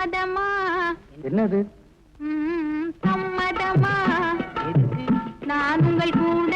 சம்மதமா? என்னது? சம்மதமா? நான் உங்கள் கூட